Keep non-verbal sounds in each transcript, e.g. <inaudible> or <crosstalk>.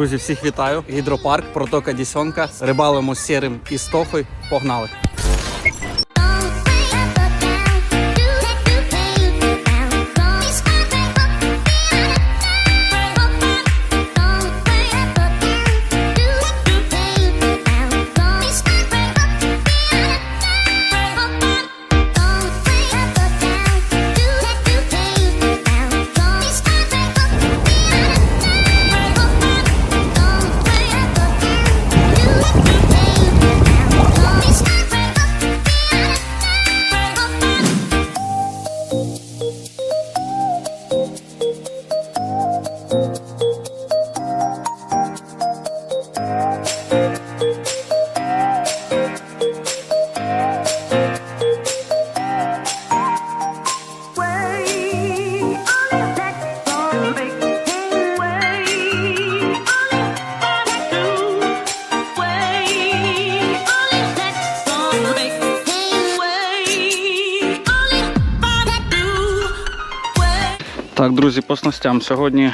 Друзі, всіх вітаю. Гідропарк, протока Дісьонка. Рибалимо з сірим і стохою. Погнали. Друзі, по снастям. Сьогодні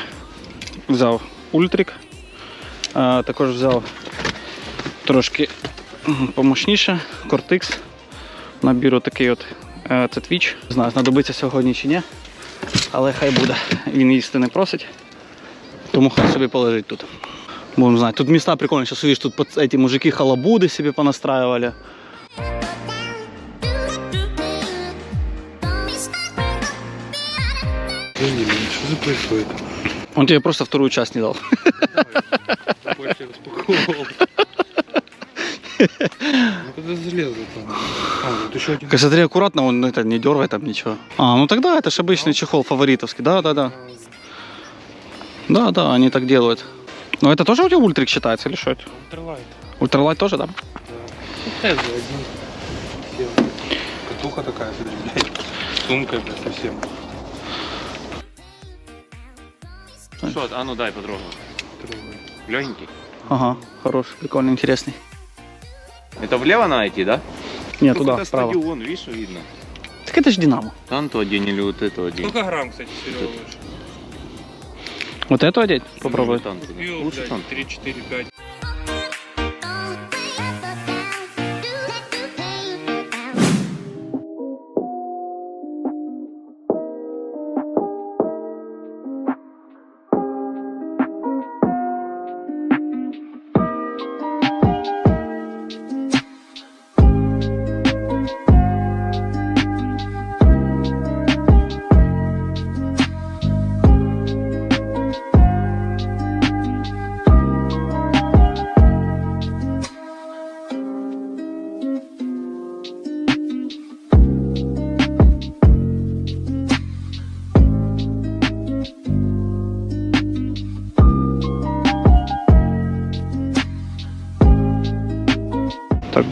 взяв ультрик. Також взяв трошки помощніше, Кортикс. Набір такий от е, це твіч. Не знаю, знадобиться сьогодні чи ні. Але хай буде. Він їсти не просить. Тому хай собі полежить тут. Будемо знати. Тут міста прикольні, що видиш, тут ці мужики халабуди собі понастраивали. Что за происходит? Он тебе просто вторую часть не дал. Больше распаковывал. Ну куда залезла там? А, еще один. Смотри аккуратно, он это не дергай там ничего. А, ну тогда это же обычный чехол фаворитовский. Да, да, да. Да, да, они так делают. Но это тоже у тебя ультрик считается или что это? Ультралайт. Ультралайт тоже, да? Да. Один. Катуха такая, блядь. Сумка, блядь, совсем. Що, а ну дай потрогаю. Легенький. Ага, хороший, прикольный, интересный. Это влево надо идти, да? Нет, Ну, туда, вправо. стадион, видишь, что видно. Так это же Динамо. Там то один или вот это один. Сколько грамм, кстати, Серега, лучше? Вот эту одеть? Попробуй. Там туда. Купил, Лучше там. 3, 4, 5.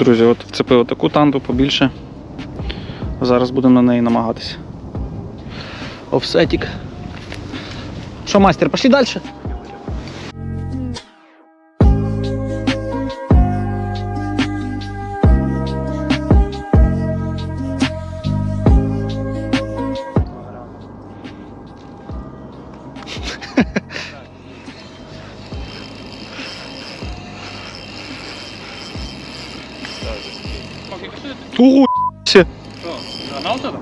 Друзі, от вцепили таку танду побільше. Зараз будемо на неї намагатися. Офсетік. Що, мастер, пішли далі? Ого, се. Канал тогда?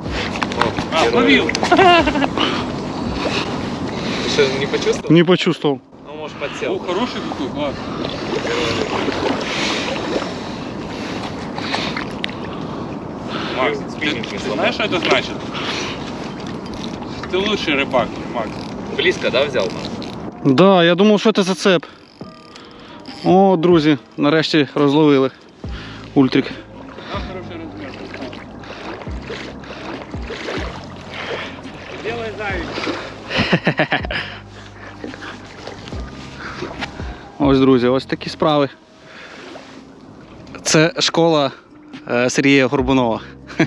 А, ловил. Ты что, не почувствовал? Не почувствовал. Ну, может, О, подсел. хороший какой, класс. Макс, спиннинг ты, не ты сломал. знаешь, что это значит? Ты лучший рыбак, Макс. Близко, да, взял? Да, я думав, що це за цеп. О, друзі, нарешті розловили. Ультрик. <laughs> Ось, друзі, ось такі справи. Це школа е, Сергія Горбунова. <laughs> На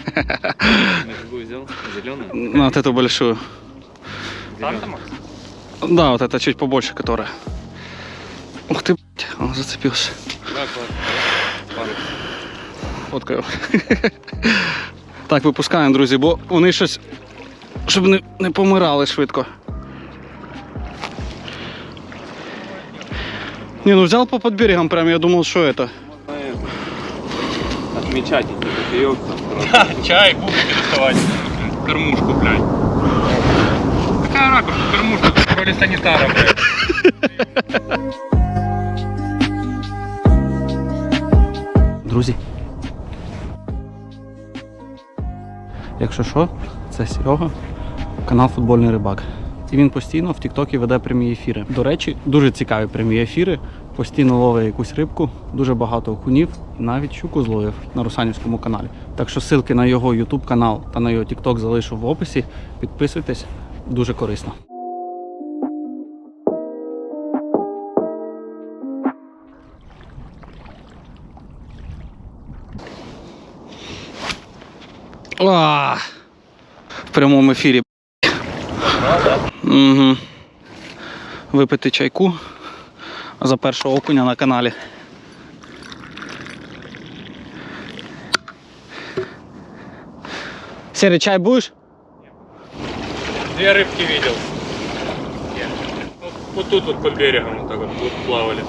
какую взял? Зеленую? На вот эту большую. Санта, Макс? Да, вот это чуть побольше, которая. Ух ты, блядь, он зацепился. Да, класс. Фоткаю. <laughs> Так, випускаємо, друзі, бо вони щось, щоб не, не помирали швидко. Не, ну взял по под берегом прям, я думал, что это. Отмечать эти кофеек. Да, чай, бубники доставать. Кормушку, блядь. Какая ракушка, кормушка, в роли санитара, блядь. Друзі. Якщо що, це Серега, канал Футбольний Рибак. І він постійно в Тіктокі веде прямі ефіри. До речі, дуже цікаві прямі ефіри. Постійно ловить якусь рибку, дуже багато окунів навіть щуку зловив на Русанівському каналі. Так що ссылки на його YouTube канал та на його TikTok залишу в описі. Підписуйтесь, дуже корисно. А, в прямому ефірі. Угу. Випити чайку за першого окуня на каналі. Серый, чай будешь? Две рыбки видел. Вот, вот тут вот под берегом вот так вот, вот плавали.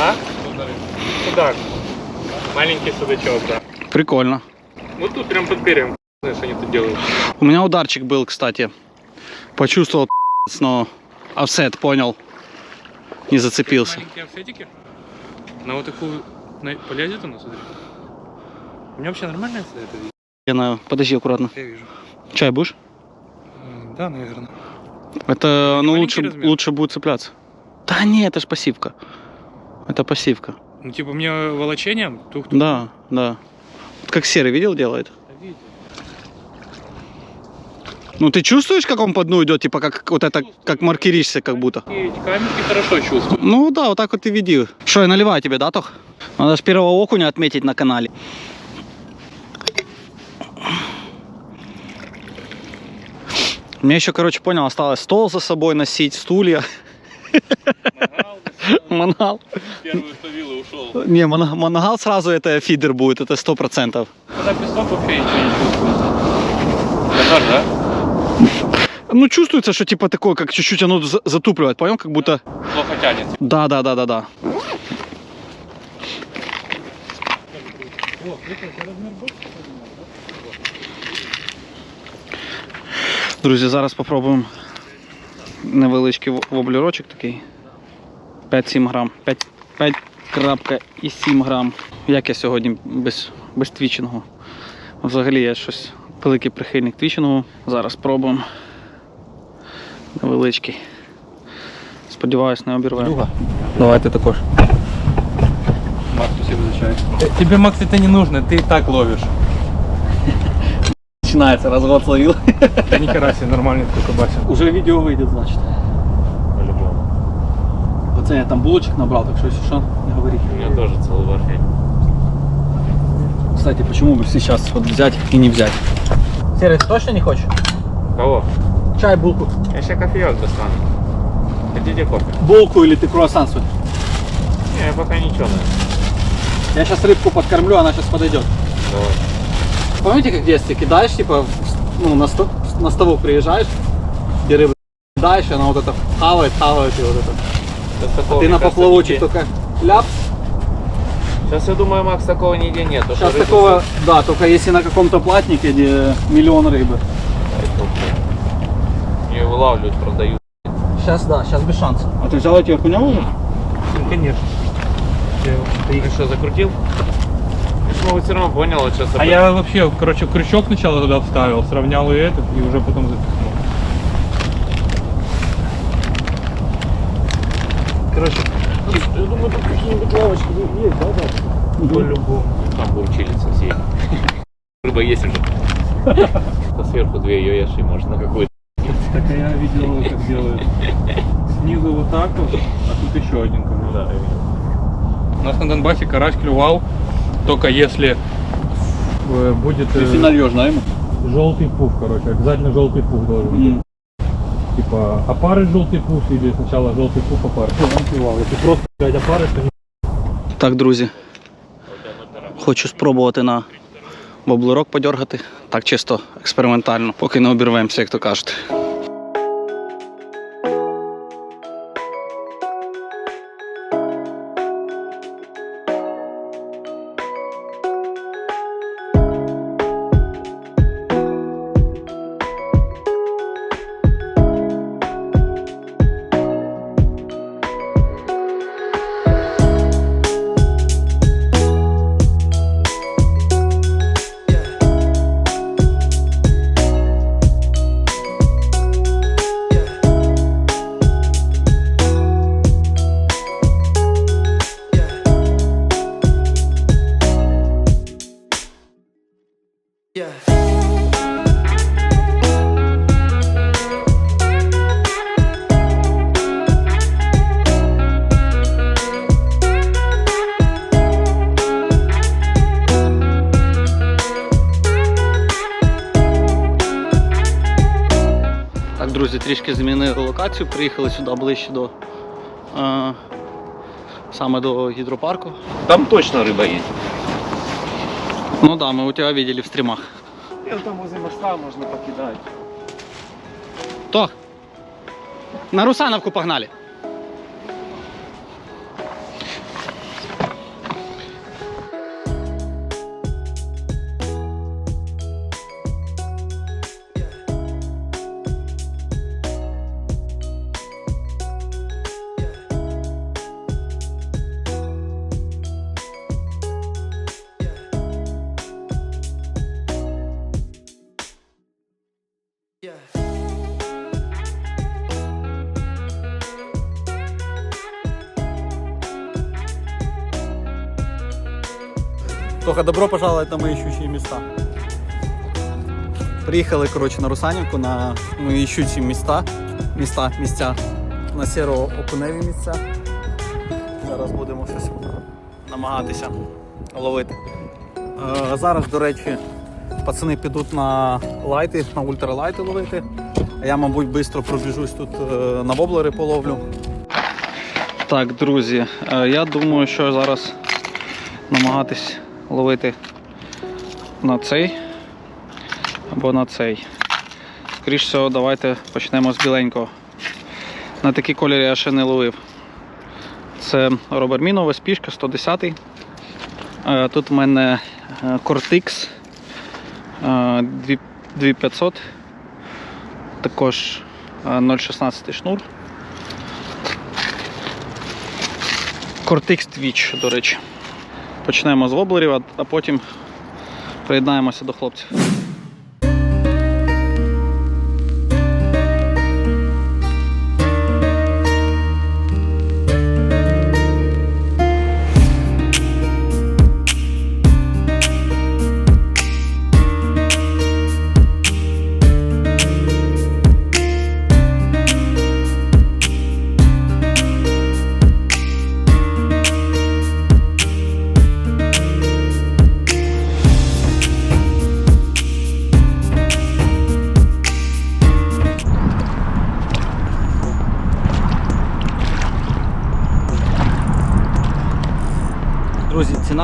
А? Судак. Маленький судачок, да. Прикольно. Вот тут прям под берегом. Знаешь, они тут делают. У меня ударчик был, кстати. Почувствовал, но офсет понял. Не зацепился. Маленькие офсетики. На вот такую... На... Полезет она, смотри. У меня вообще нормальная это видишь? Лена, подожди аккуратно. Я вижу. Чай будешь? Да, наверное. Это, ну, лучше, размер? лучше будет цепляться. Да не, это ж пассивка. Это пассивка. Ну, типа, мне волочением тух Да, да. Вот как серый видел делает? Ну ты чувствуешь, как он по дну идет, типа как вот это, как маркеришься, как будто? Камешки хорошо чувствую. Ну да, вот так вот и веди. Что, я наливаю тебе, да, Тох? Надо же первого окуня отметить на канале. Мне еще, короче, понял, осталось стол за собой носить, стулья, мангал. Словил и ушел. Не, ман- мангал сразу это фидер будет, это сто процентов. Когда песок вообще ничего не чувствую. Катар, да? Ну, чувствуется, что типа такое, как чуть-чуть оно затупливает, понял? Как будто... Плохо тянет. Да, да, да, да, да. Друзі, зараз спробуємо невеличкий в- воблерочок такий. 5-7 грам. 5, 5,7 грам. Як я сьогодні без, без твічингу. Взагалі я щось великий прихильник твічингу. Зараз спробуємо. Невеличкий. Сподіваюсь, не обірве. Давайте також. Макс, спасибо за чай. Тебе, Макс, это не нужно, ты и так ловишь. Починається, розгод словил. Да ни хера себе, нормальный такой басен. Уже відео вийде, значить. По-любому. Оце я там булочек набрал, так що якщо що, не говори. У меня тоже целый башень. Кстати, почему бы сейчас вот взять и не взять? Серый, ты точно не хочешь? Кого? Чай, булку. Я сейчас кофеек достану. Хотите кофе? Булку или ты круассан свой? Не, я пока ничего, наверное. Я сейчас рыбку подкормлю, она сейчас подойдет. Давай. Помните, как в детстве кидаешь, типа, ну, на, сто- на ставок приезжаешь, где рыбу кидаешь, и она вот это хавает, хавает, и вот это. Сейчас такого, Ты на нигде- только ляп. Сейчас я думаю, Макс, такого нигде нет. Сейчас такого, да, только если на каком-то платнике, где миллион рыбы. Ее вылавливают, продают. Сейчас, да, сейчас без шансов. А ты взял эти окуневые? Ну, конечно. Общем-то, их- Ты что, закрутил? Ну, все равно понял, вот сейчас... А я вообще, короче, крючок сначала туда вставил, сравнял и этот, и уже потом запихнул. Короче, Я думаю, тут какие-нибудь лавочки есть, да, да? по-любому. Там чилиться все. Рыба есть уже. То сверху две ее ешь и можно какую-то. Так я видел, как <laughs> делают. Снизу вот так вот, а тут еще один. Да, У нас на Донбассе карась клювал, только если э, будет э, нальешь, да, ему? желтый пух, короче, обязательно желтый пух должен быть. Типа опарыш желтый пух или сначала желтый пух опарыш. Чтобы он клювал. Если просто блядь, опарыш, то не Так, друзі, хочу спробувати на воблерок подергати. Так чисто експериментально, поки не обірвемося, як то кажуть. Трішки змінили локацію, приїхали сюди ближче до е, саме до гідропарку. Там точно риба є. Ну так, да, ми у тебе бачили в стрімах. І там возле моста можна покидати. То. На Русановку погнали. Тоха, добро пожаловать на мои ищущие места. Приїхали, коротше, на Русанівку на мої ищучі міста, міста, місця, на сіро-окуневі місця. Зараз будемо щось намагатися ловити. Е, зараз, до речі, пацани підуть на лайти, на ультралайти ловити. А я, мабуть, швидко пробіжусь тут е, на воблери половлю. Так, друзі, е, я думаю, що зараз намагатись ловити на цей або на цей. Скоріше всього, давайте почнемо з біленького. На такий колір я ще не ловив. Це Робермінова спішка 110. Е, Тут в мене е, Cortix е, 2 2500. Також е, 0,16 шнур. Cortix Twitch, до речі. Почнемо з воблерів, а- потім приєднаємося до хлопців.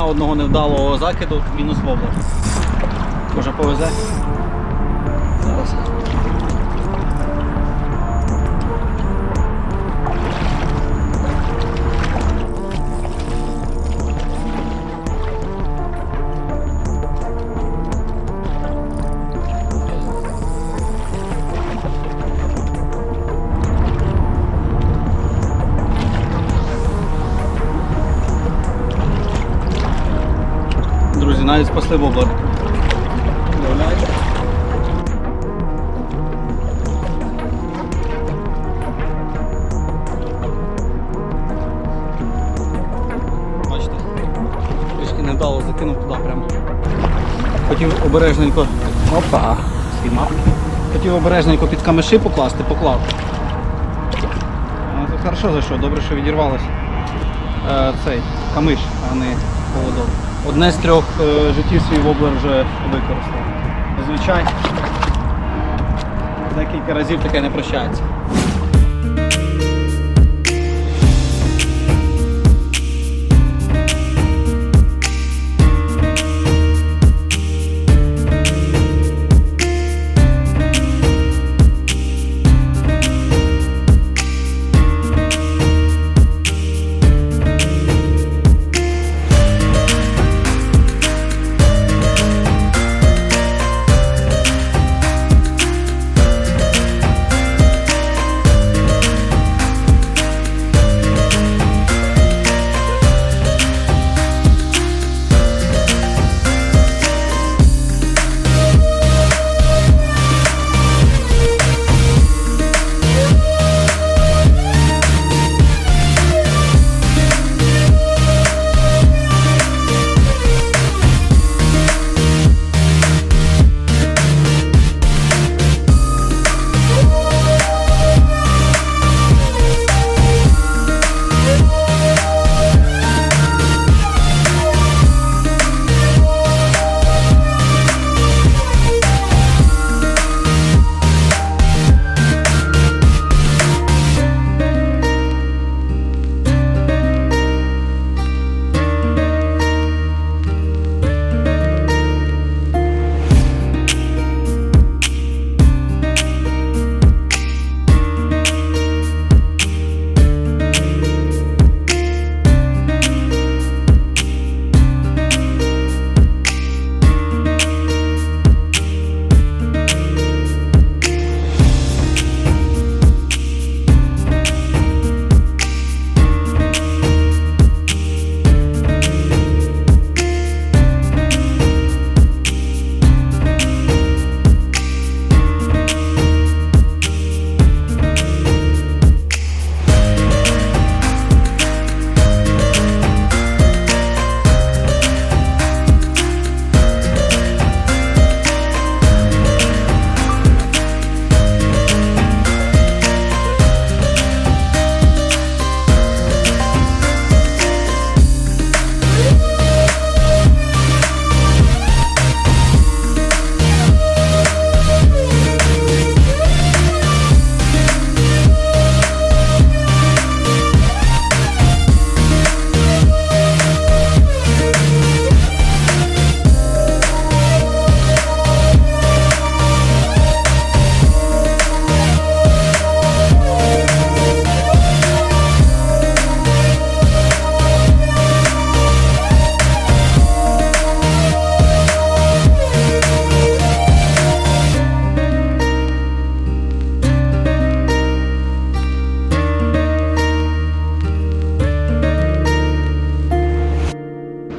Одного невдалого закиду мінус воблер. Може повезе? Навіть спасли. Уявляєте? Бачите? Трішки невдало закинув туди прямо. Хотів обережненько. Опа! Спіймав. Хотів обережненько під камеші покласти, поклав. А, Тут хорошо зайшов, добре, що відірвалося. Е, цей камиш, а не поводок. Одне з трьох е, життів свій воблер вже використав. Зазвичай декілька разів таке не прощається.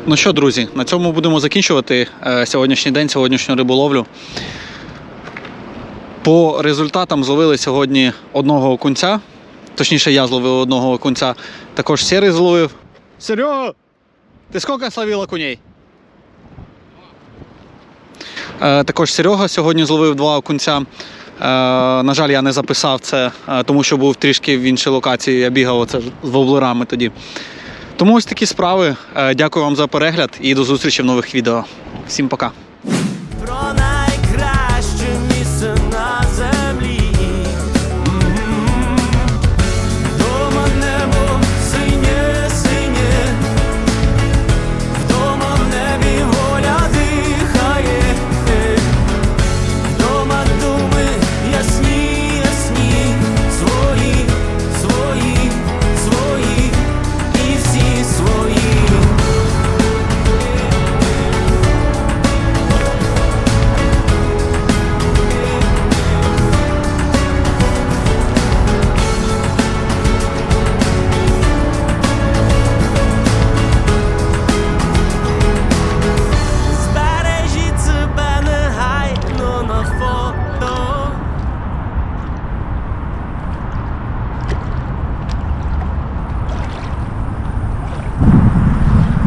Ну що, друзі, на цьому будемо закінчувати е, сьогоднішній день, сьогоднішню риболовлю. По результатам зловили сьогодні одного окунця. Точніше, я зловив одного окунця. Також Сірий зловив. Серега! Ти скільки словив окуней? Е, також Серега сьогодні зловив два окунця. Е, на жаль, я не записав це, тому що був трішки в іншій локації. Я бігав оце з воблерами тоді. Тому ось такі справи. Е, Дякую вам за перегляд і до зустрічі в нових відео. Всім пока.